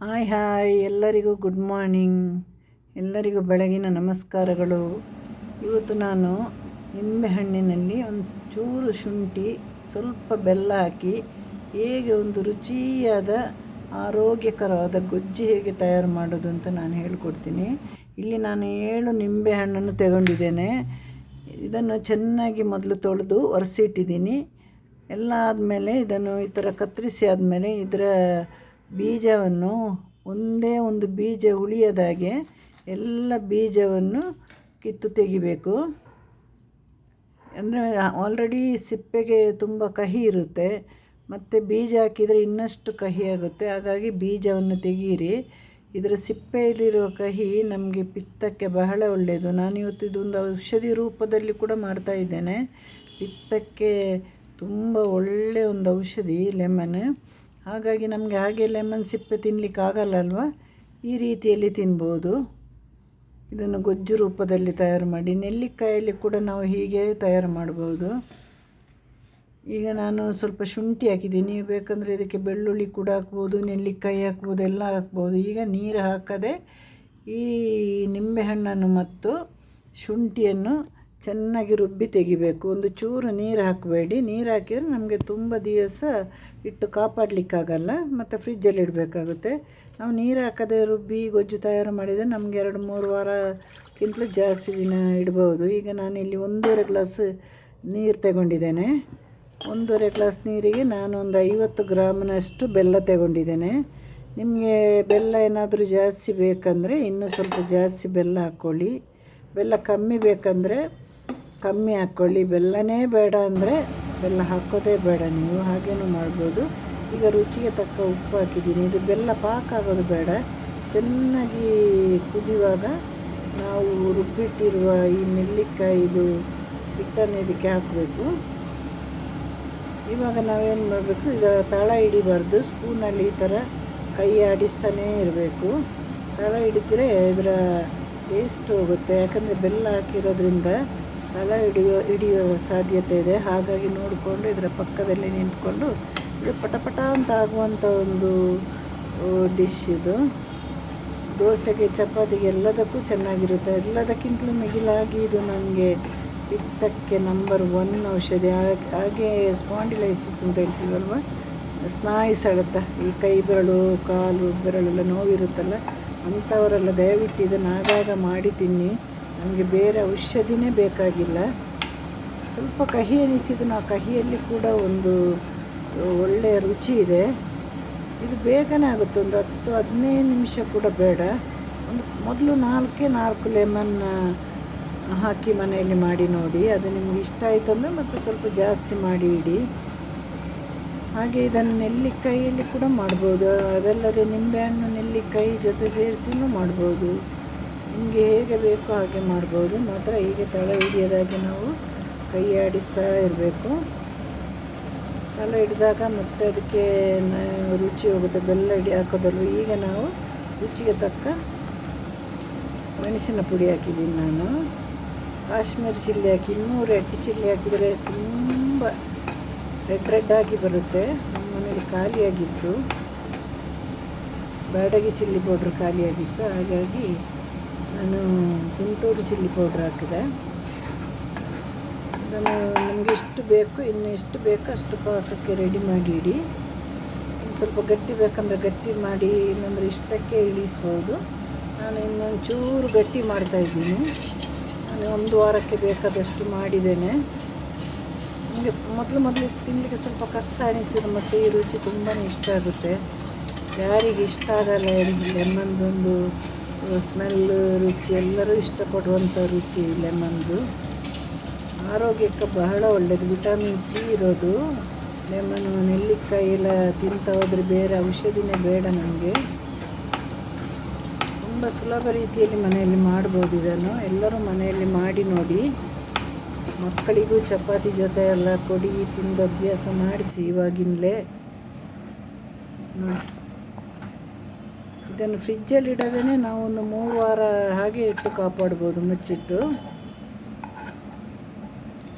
Hi hi, ಎಲ್ಲರಿಗೂ good morning. ಎಲ್ಲರಿಗೂ ಬೆಳಗಿನ ನಮಸ್ಕಾರಗಳು. ಇವತ್ತು ನಾನು ನಿಂಬೆಹಣ್ಣಿನಲ್ಲಿ ಒಂದು ಚೂರು ಶುಂಠಿ, ಸ್ವಲ್ಪ ಬೆಲ್ಲ ಹಾಕಿ ಹೇಗೆ ಒಂದು ರುಚಿಯಾದ, ಆರೋಗ್ಯಕರವಾದ ಗೊಜ್ಜಿ ಹೇಗೆ ತಯಾರು ಮಾಡೋದು ಅಂತ ನಾನು ಹೇಳಿಕೊಡ್ತೀನಿ. ಇಲ್ಲಿ ನಾನು ಏಳು ನಿಂಬೆಹಣ್ಣನ್ನು ತಗೊಂಡಿದ್ದೇನೆ. ಇದನ್ನು ಚೆನ್ನಾಗಿ ಮೊದಲು ತೊಳೆದು ಒರೆಸಿಟ್ಟಿದ್ದೀನಿ. ಎಲ್ಲ ಆದಮೇಲೆ ಇದನ್ನು ಈ ಥರ ಕತ್ತರಿಸಿ ಆದಮೇಲೆ ಇದರ ಬೀಜವನ್ನು ಒಂದೇ ಒಂದು ಬೀಜ ಉಳಿಯದಾಗೆ ಎಲ್ಲ ಬೀಜವನ್ನು ಕಿತ್ತು ತೆಗಿಬೇಕು. ಅಂದರೆ ಆಲ್ರೆಡಿ ಸಿಪ್ಪೆಗೆ ತುಂಬ ಕಹಿ ಇರುತ್ತೆ. ಮತ್ತು ಬೀಜ ಹಾಕಿದರೆ ಇನ್ನಷ್ಟು ಕಹಿ ಆಗುತ್ತೆ. ಹಾಗಾಗಿ ಬೀಜವನ್ನು ತೆಗೀರಿ. ಇದರ ಸಿಪ್ಪೆಯಲ್ಲಿರೋ ಕಹಿ ನಮಗೆ ಪಿತ್ತಕ್ಕೆ ಬಹಳ ಒಳ್ಳೆಯದು. ನಾನು ಇವತ್ತು ಇದೊಂದು ಔಷಧಿ ರೂಪದಲ್ಲಿ ಕೂಡ ಮಾಡ್ತಾ ಇದ್ದೇನೆ. ಪಿತ್ತಕ್ಕೆ ತುಂಬ ಒಳ್ಳೆಯ ಒಂದು ಔಷಧಿ, ಲೆಮನ್. ಹಾಗಾಗಿ ನಮಗೆ ಹಾಗೆ ಲೆಮನ್ ಸಿಪ್ಪೆ ತಿನ್ನಲಿಕ್ಕೆ ಆಗಲ್ಲ ಅಲ್ವಾ ಈ ರೀತಿಯಲ್ಲಿ ತಿನ್ಬೋದು. ಇದನ್ನು ಗೊಜ್ಜು ರೂಪದಲ್ಲಿ ತಯಾರು ಮಾಡಿ ನೆಲ್ಲಿಕಾಯಲ್ಲಿ ಕೂಡ ನಾವು ಹೀಗೆ ತಯಾರು ಮಾಡ್ಬೋದು. ಈಗ ನಾನು ಸ್ವಲ್ಪ ಶುಂಠಿ ಹಾಕಿದ್ದೀನಿ. ಬೇಕಂದರೆ ಇದಕ್ಕೆ ಬೆಳ್ಳುಳ್ಳಿ ಕೂಡ ಹಾಕ್ಬೋದು, ನೆಲ್ಲಿಕಾಯಿ ಹಾಕ್ಬೋದು, ಎಲ್ಲ ಹಾಕ್ಬೋದು. ಈಗ ನೀರು ಹಾಕದೆ ಈ ನಿಂಬೆಹಣ್ಣನ್ನು ಮತ್ತು ಶುಂಠಿಯನ್ನು ಚೆನ್ನಾಗಿ ರುಬ್ಬಿ ತೆಗಿಬೇಕು. ಒಂದು ಚೂರು ನೀರು ಹಾಕಬೇಡಿ. ನೀರು ಹಾಕಿದರೆ ನಮಗೆ ತುಂಬ ದಿವಸ ಇಟ್ಟು ಕಾಪಾಡಲಿಕ್ಕಾಗಲ್ಲ, ಮತ್ತು ಫ್ರಿಜ್ಜಲ್ಲಿ ಇಡಬೇಕಾಗುತ್ತೆ. ನಾವು ನೀರು ಹಾಕದೆ ರುಬ್ಬಿ ಗೊಜ್ಜು ತಯಾರು ಮಾಡಿದರೆ ನಮಗೆ ಎರಡು ಮೂರು ವಾರಕ್ಕಿಂತಲೂ ಜಾಸ್ತಿ ದಿನ ಇಡ್ಬೋದು. ಈಗ ನಾನು ಇಲ್ಲಿ ಒಂದೂವರೆ ಗ್ಲಾಸ್ ನೀರು ತಗೊಂಡಿದ್ದೇನೆ. ಒಂದೂವರೆ ಗ್ಲಾಸ್ ನೀರಿಗೆ ನಾನು ಒಂದು ಐವತ್ತು ಗ್ರಾಮ್ನಷ್ಟು ಬೆಲ್ಲ ತಗೊಂಡಿದ್ದೇನೆ. ನಿಮಗೆ ಬೆಲ್ಲ ಏನಾದರೂ ಜಾಸ್ತಿ ಬೇಕಂದರೆ ಇನ್ನೂ ಸ್ವಲ್ಪ ಜಾಸ್ತಿ ಬೆಲ್ಲ ಹಾಕ್ಕೊಳ್ಳಿ. ಬೆಲ್ಲ ಕಮ್ಮಿ ಬೇಕಂದರೆ ಕಮ್ಮಿ ಹಾಕ್ಕೊಳ್ಳಿ. ಬೆಲ್ಲನೇ ಬೇಡ ಅಂದರೆ ಬೆಲ್ಲ ಹಾಕೋದೇ ಬೇಡ ನೀವು. ಹಾಗೇನೂ ಮಾಡ್ಬೋದು. ಈಗ ರುಚಿಗೆ ತಕ್ಕ ಉಪ್ಪು ಹಾಕಿದ್ದೀನಿ. ಇದು ಬೆಲ್ಲ ಪಾಕ ಆಗೋದು ಬೇಡ. ಚೆನ್ನಾಗಿ ಕುದಿಯುವಾಗ ನಾವು ರುಬ್ಬಿಟ್ಟಿರುವ ಈ ನೆಲ್ಲಿಕಾಯಿದು ಹಿಟ್ಟನ್ನು ಇದಕ್ಕೆ ಹಾಕಬೇಕು. ಇವಾಗ ನಾವೇನು ಮಾಡಬೇಕು? ಇದರ ತಳ ಹಿಡಿಬಾರ್ದು. ಸ್ಪೂನಲ್ಲಿ ಈ ಥರ ಕೈ ಆಡಿಸ್ತಾನೇ ಇರಬೇಕು. ತಳ ಹಿಡಿದ್ರೆ ಇದರ ಟೇಸ್ಟ್ ಹೋಗುತ್ತೆ. ಯಾಕಂದರೆ ಬೆಲ್ಲ ಹಾಕಿರೋದ್ರಿಂದ ತಳ ಹಿಡಿಯೋ ಹಿಡಿಯೋ ಸಾಧ್ಯತೆ ಇದೆ. ಹಾಗಾಗಿ ನೋಡಿಕೊಂಡು ಇದರ ಪಕ್ಕದಲ್ಲಿ ನಿಂತ್ಕೊಂಡು ಇದು ಪಟಪಟ ಅಂತ ಆಗುವಂಥ ಒಂದು ಡಿಶ್ ಇದು. ದೋಸೆಗೆ, ಚಪಾತಿಗೆ ಎಲ್ಲದಕ್ಕೂ ಚೆನ್ನಾಗಿರುತ್ತೆ. ಎಲ್ಲದಕ್ಕಿಂತಲೂ ಮಿಗಿಲಾಗಿ ಇದು ನನಗೆ ಪಿತ್ತಕ್ಕೆ ನಂಬರ್ ಒನ್ ಔಷಧಿ. ಹಾಗೆ ಸ್ಪಾಂಡಿಲೈಸಿಸ್ ಅಂತ ಹೇಳ್ತೀವಲ್ವ? ಸ್ನಾಯು ಸೆಳೆತ ಈ ಕೈ ಬೆರಳು ಕಾಲು ಬೆರಳೆಲ್ಲ ನೋವಿರುತ್ತಲ್ಲ, ಅಂಥವರೆಲ್ಲ ದಯವಿಟ್ಟು ಇದನ್ನು ಆಗಾಗ ಮಾಡಿ ತಿನ್ನಿ. ನಮಗೆ ಬೇರೆ ಔಷಧಿನೇ ಬೇಕಾಗಿಲ್ಲ. ಸ್ವಲ್ಪ ಕಹಿ ಎನಿಸಿದ್ರು ನಾವು ಕಹಿಯಲ್ಲಿ ಕೂಡ ಒಂದು ಒಳ್ಳೆಯ ರುಚಿ ಇದೆ. ಇದು ಬೇಗನೆ ಆಗುತ್ತೆ. ಒಂದು ಹತ್ತು, ಹದಿನೈದು ನಿಮಿಷ ಕೂಡ ಬೇಡ. ಒಂದು ಮೊದಲು ನಾಲ್ಕೇ, ನಾಲ್ಕು ಲೆಮನ್ ಹಾಕಿ ಮನೆಯಲ್ಲಿ ಮಾಡಿ ನೋಡಿ. ಅದು ನಿಮ್ಗೆ ಇಷ್ಟ ಆಯಿತು ಅಂದರೆ ಮತ್ತೆ ಸ್ವಲ್ಪ ಜಾಸ್ತಿ ಮಾಡಿ ಇಡಿ. ಹಾಗೆ ಇದನ್ನು ನೆಲ್ಲಿಕಾಯಿಯಲ್ಲಿ ಕೂಡ ಮಾಡ್ಬೋದು. ಅದಲ್ಲದೆ ನಿಂಬೆಹಣ್ಣು ನೆಲ್ಲಿಕಾಯಿ ಜೊತೆ ಸೇರಿಸಿನೂ ಮಾಡ್ಬೋದು. ನಿಮಗೆ ಹೇಗೆ ಬೇಕೋ ಹಾಗೆ ಮಾಡ್ಬೋದು. ಮಾತ್ರ ಹೀಗೆ ತಳ ಹಿಡಿಯೋದಾಗಿ ನಾವು ಕೈ ಆಡಿಸ್ತಾ ಇರಬೇಕು. ತಳ ಹಿಡಿದಾಗ ಮತ್ತೆ ಅದಕ್ಕೆ ರುಚಿ ಹೋಗುತ್ತೆ. ಬೆಲ್ಲ ಹಿಡಿ ಹಾಕೋದಲ್ವ? ಈಗ ನಾವು ರುಚಿಗೆ ತಕ್ಕ ಮೆಣಸಿನ ಪುಡಿ ಹಾಕಿದ್ದೀನಿ ನಾನು. ಕಾಶ್ಮೀರಿ ಚಿಲ್ಲಿ ಹಾಕಿ, ಇನ್ನೂರು ಎಟ್ಟು ಚಿಲ್ಲಿ ಹಾಕಿದರೆ ತುಂಬ ರೆಡ್ ರೆಡ್ ಆಗಿ ಬರುತ್ತೆ. ನಮ್ಮ ಮನೇಲಿ ಖಾಲಿಯಾಗಿತ್ತು ಬ್ಯಾಡಗಿ ಚಿಲ್ಲಿ ಪೌಡ್ರ್ ಖಾಲಿಯಾಗಿತ್ತು ಹಾಗಾಗಿ ನಾನು ಗುಂಟೂರು ಚಿಲ್ಲಿ ಪೌಡ್ರ್ ಹಾಕಿದೆ. ಅದನ್ನು ನಮಗೆ ಎಷ್ಟು ಬೇಕು, ಇನ್ನು ಎಷ್ಟು ಬೇಕೋ ಅಷ್ಟು ಪಾಕಕ್ಕೆ ರೆಡಿ ಮಾಡಿ ಇಡಿ. ಸ್ವಲ್ಪ ಗಟ್ಟಿ ಬೇಕಂದರೆ ಗಟ್ಟಿ ಮಾಡಿ ಇನ್ನೊಂದ್ರೆ ಇಷ್ಟಕ್ಕೆ ಇಳಿಸ್ಬೋದು. ನಾನು ಇನ್ನೊಂದು ಚೂರು ಗಟ್ಟಿ ಮಾಡ್ತಾಯಿದ್ದೀನಿ ನಾನು ಒಂದು ವಾರಕ್ಕೆ ಬೇಕಾದಷ್ಟು ಮಾಡಿದ್ದೇನೆ. ನನಗೆ ಮೊದಲು ಮೊದಲು ತಿನ್ನಲಿಕ್ಕೆ ಸ್ವಲ್ಪ ಕಷ್ಟ ಅನಿಸಿದ ಮತ್ತು ಈ ರುಚಿ ತುಂಬಾ ಇಷ್ಟ ಆಗುತ್ತೆ. ಯಾರಿಗೆ ಇಷ್ಟ ಆಗಲ್ಲ ಲೆಮನ್ದೊಂದು ಸ್ಮೆಲ್, ರುಚಿ, ಎಲ್ಲರೂ ಇಷ್ಟಪಡುವಂಥ ರುಚಿ ಲೆಮನ್ದು ಆರೋಗ್ಯಕ್ಕೆ ಬಹಳ ಒಳ್ಳೆಯದು ವಿಟಮಿನ್ ಸಿ ಇರೋದು. ಲೆಮನ್, ನೆಲ್ಲಿಕಾಯಿ ಎಲ್ಲ ತಿಂತ ಹೋದರೆ ಬೇರೆ ಔಷಧಿನೇ ಬೇಡ ನಮಗೆ. ತುಂಬ ಸುಲಭ ರೀತಿಯಲ್ಲಿ ಮನೆಯಲ್ಲಿ ಮಾಡ್ಬೋದು ಇದನ್ನು. ಎಲ್ಲರೂ ಮನೆಯಲ್ಲಿ ಮಾಡಿ ನೋಡಿ. ಮಕ್ಕಳಿಗೂ ಚಪಾತಿ ಜೊತೆ ಎಲ್ಲ ಕೊಡಿ, ತಿಂದು ಅಭ್ಯಾಸ ಮಾಡಿಸಿ ಇವಾಗಿಂದಲೇ. ನೋಡಿ. ಇದನ್ನು ಫ್ರಿಜ್ಜಲ್ಲಿ ಇಡೋದೇ ನಾವು ಒಂದು ಮೂರು ವಾರ ಹಾಗೆ ಇಟ್ಟು ಕಾಪಾಡ್ಬೋದು, ಮುಚ್ಚಿಟ್ಟು.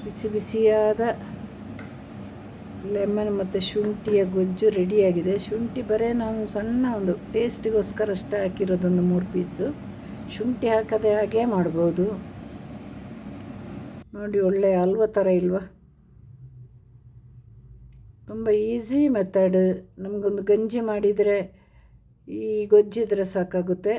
ಬಿಸಿ ಬಿಸಿಯಾದ ಲೆಮನ್ ಮತ್ತು ಶುಂಠಿಯ ಗೊಜ್ಜು ರೆಡಿಯಾಗಿದೆ. ಶುಂಠಿ ಬರೀ ನಾನು ಸಣ್ಣ ಒಂದು ಟೇಸ್ಟಿಗೋಸ್ಕರ ಅಷ್ಟೇ ಹಾಕಿರೋದೊಂದು ಮೂರು ಪೀಸು. ಶುಂಠಿ ಹಾಕದೆ ಹಾಗೇ ಮಾಡ್ಬೋದು. ನೋಡಿ ಒಳ್ಳೆಯ ಹಲ್ವ ಥರ ಇಲ್ವಾ? ತುಂಬ ಈಸಿ ಮೆಥಡ್. ನಮಗೊಂದು ಗಂಜಿ ಮಾಡಿದರೆ ಈ ಗೊಜ್ಜಿದ್ರೆ ಸಾಕಾಗುತ್ತೆ.